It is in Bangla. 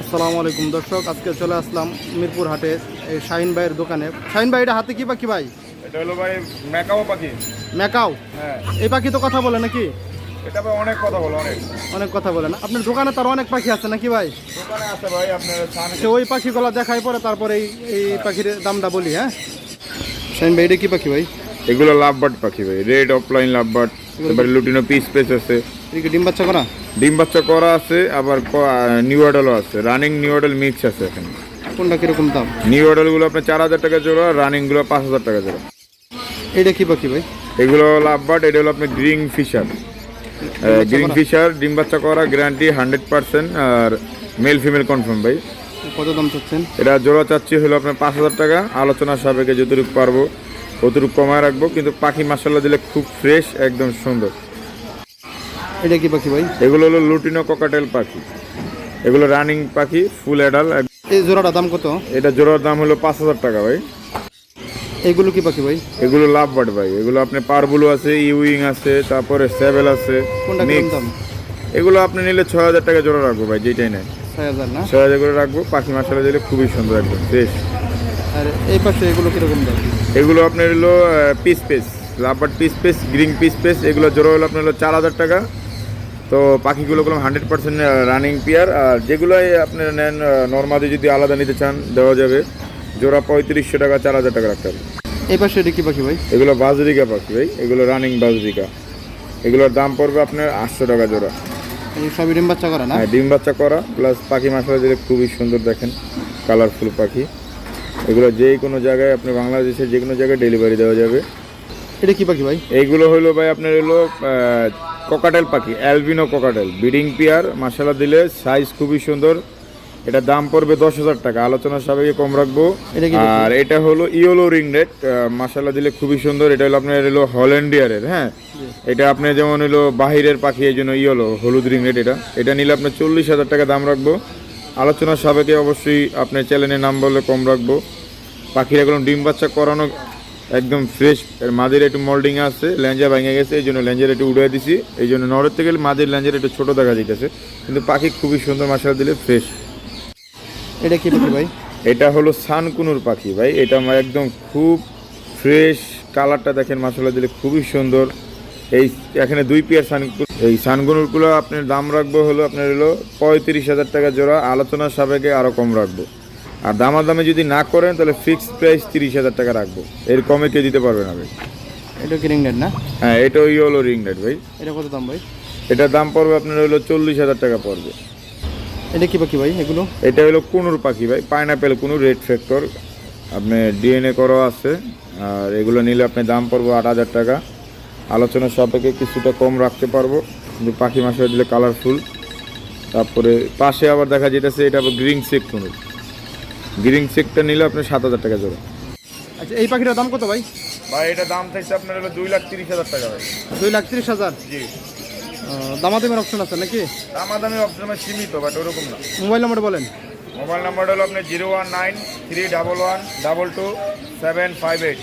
আসসালামু আলাইকুম দর্শক আজকে চলে আসলাম মিরপুর হাটে এই শাহিন ভাইয়ের দোকানে। শাহিন ভাই এটা হাতে কি পাখি ভাই? এটা হলো ভাই ম্যাকাও পাখি। ম্যাকাও? হ্যাঁ। এই পাখি তো কথা বলে নাকি? এটা ভাই অনেক কথা বলে অনেক। অনেক কথা বলে না। আপনার দোকানে তার অনেক পাখি আছে নাকি ভাই? দোকানে আছে ভাই আপনার সে ওই পাখিগুলো দেখাই পরে তারপরে এই এই পাখির দামটা বলি হ্যাঁ? শাহিন ভাই এটা কি পাখি ভাই? এগুলো লাভবার্ড পাখি ভাই রেড অফলাইন লাভবার্ড। এবারে লুটিনো পিস পেস আছে। ডিম বাচ্চা করা? ডিম বাচ্চা করা আছে আবার নিউ অডেলও আছে। রানিং নিউ অডেল মিক্স আছে এখানে। কোনটা কীরকম দাম? নিউ অডেলগুলো আপনার চার হাজার টাকা জোড়া রানিংগুলো পাঁচ হাজার টাকা জোড়া। এটা কি পাখি ভাই? এগুলো লাভবার্ড এটা হলো আপনার গ্রিন ফিশার গ্রিন ফিশার ডিম বাচ্চা করা গ্যারান্টি হান্ড্রেড পার্সেন্ট আর মেল ফিমেল কনফার্ম ভাই। কত দাম চাচ্ছেন? এটা জোড়া চাচ্ছি হলো আপনার পাঁচ হাজার টাকা। আলোচনার সাপেক্ষে যতটুকু পারব ততটুকু কমায় রাখব কিন্তু পাখি মাসাল্লাহ দিলে খুব ফ্রেশ একদম সুন্দর। এটা কি পাখি ভাই? এগুলো হলো লুটিনো ককাটেল পাখি। এগুলো রানিং পাখি ফুল অ্যাডাল এই জোড়াটা দাম কত? এটা জোড়ার দাম হলো পাঁচ হাজার টাকা ভাই। এগুলো কি পাখি ভাই? এগুলো লাভ বাট ভাই। এগুলো আপনি পারবুলু আছে ইউইং আছে তারপরে স্যাভেল আছে এগুলো আপনি নিলে ছয় হাজার টাকা জোড়া রাখব ভাই যেটাই নেয় ছয় হাজার না? ছয় হাজার করে রাখব পাখি মাসাল্লাহ দিলে খুবই সুন্দর একদম ফ্রেশ আর এই পাশে এগুলো কীরকম দাম? এগুলো আপনার হলো piece piece lovebird piece piece green piece piece এগুলো জোড়া হলো আপনার হলো চার হাজার টাকা। তো পাখিগুলো করলাম হান্ড্রেড পার্সেন্ট রানিং পেয়ার আর যেগুলোই আপনার নেন নর্মালি যদি আলাদা নিতে চান দেওয়া যাবে। জোড়া পঁয়ত্রিশশো টাকা চার হাজার টাকা রাখতে হবে। এই পাশে এটা কি পাখি ভাই? এগুলো বাজরিকা পাখি ভাই এগুলো রানিং বাজরিকা। এগুলোর দাম পড়বে আপনার আটশো টাকা জোড়া। সবই ডিম বাচ্চা করা না? হ্যাঁ ডিম বাচ্চা করা প্লাস পাখি মাসালা দিলে খুবই সুন্দর দেখেন কালারফুল পাখি। এগুলো যে কোনো জায়গায় আপনি বাংলাদেশের যে কোনো জায়গায় ডেলিভারি দেওয়া যাবে। এটা কি পাখি ভাই? এইগুলো হলো ভাই আপনার হলো ককাটেল পাখি অ্যালবিনো ককাটেল বিডিং পিয়ার মাসালা দিলে সাইজ খুবই সুন্দর। এটা দাম পড়বে দশ হাজার টাকা আলোচনার সাপেক্ষে কম রাখব। আর এটা হলো ইয়েলো রিং রেড মাসালা দিলে খুবই সুন্দর। এটা হলো আপনার হলো হল্যান্ডিয়ারের হ্যাঁ? এটা আপনি যেমন হলো বাহিরের পাখি এই জন্য ইয়েলো হলুদ রিং রেড এটা। এটা নিলে আপনার চল্লিশ হাজার টাকা দাম রাখব। আলোচনার সাবেকে অবশ্যই আপনার চ্যানেলের নাম বললে কম রাখব। পাখির এগুলো ডিম বাচ্চা করানো একদম ফ্রেশ এর মাদের একটু মোল্ডিং আছে ল্যাঞ্জা ভেঙে গেছে এই জন্য ল্যাঞ্জার একটু উড়িয়ে দিছি। এই জন্য নরের থেকে মাদের ল্যাঞ্জার একটু ছোটো দেখা যাইতেছে। কিন্তু পাখি খুবই সুন্দর মাসাল দিলে ফ্রেশ এটা কি পাখি ভাই? এটা হলো সানকুনুর পাখি ভাই। এটা আমার একদম খুব ফ্রেশ কালারটা দেখেন মাসালা দিলে খুবই সুন্দর। এই এখানে দুই পেয়ার সানকুন এই সানকুনুরগুলো আপনার দাম রাখব হলো আপনার হলো পঁয়ত্রিশ হাজার টাকা জোড়া আলোচনার সাপেক্ষে আরও কম রাখব। আর দামাদামে যদি না করেন তাহলে ফিক্সড প্রাইস তিরিশ হাজার টাকা রাখব। এর কমে কে দিতে পারবে না ভাই? এটা কি রিং নেট না? হ্যাঁ এটা ওই হলো রিং লাইট ভাই। এটা কত দাম ভাই? এটার দাম পড়বে আপনার হলো চল্লিশ হাজার টাকা পড়বে। এটা কি পাখি ভাই এগুলো? এটা হলো কুনুর পাখি ভাই পাইনাপেল কোনো রেড ফ্যাক্টর আপনি ডিএনএ করা আছে আর এগুলো নিলে আপনি দাম পড়ব আট হাজার টাকা। আলোচনার সাপেক্ষে কিছুটা কম রাখতে পারব। কিন্তু পাখি মাসে দিলে কালারফুল তারপরে পাশে আবার দেখা যেতেছে এটা আবার গ্রিন চেক কুনুর গ্রিন চেকটা নিলে আপনার সাত হাজার টাকা জোড়া। আচ্ছা এই পাখিটার দাম কত ভাই? ভাই এটা দাম থাকছে আপনার হলো দুই লাখ তিরিশ হাজার টাকা ভাই। দুই লাখ তিরিশ হাজার? জি। দামাদামের অপশন আছে নাকি? দামাদামি অপশন সীমিত বাট ওরকম না। মোবাইল নাম্বার বলেন। মোবাইল নাম্বারটা হলো আপনার zero one nine three double one double two seven five eight.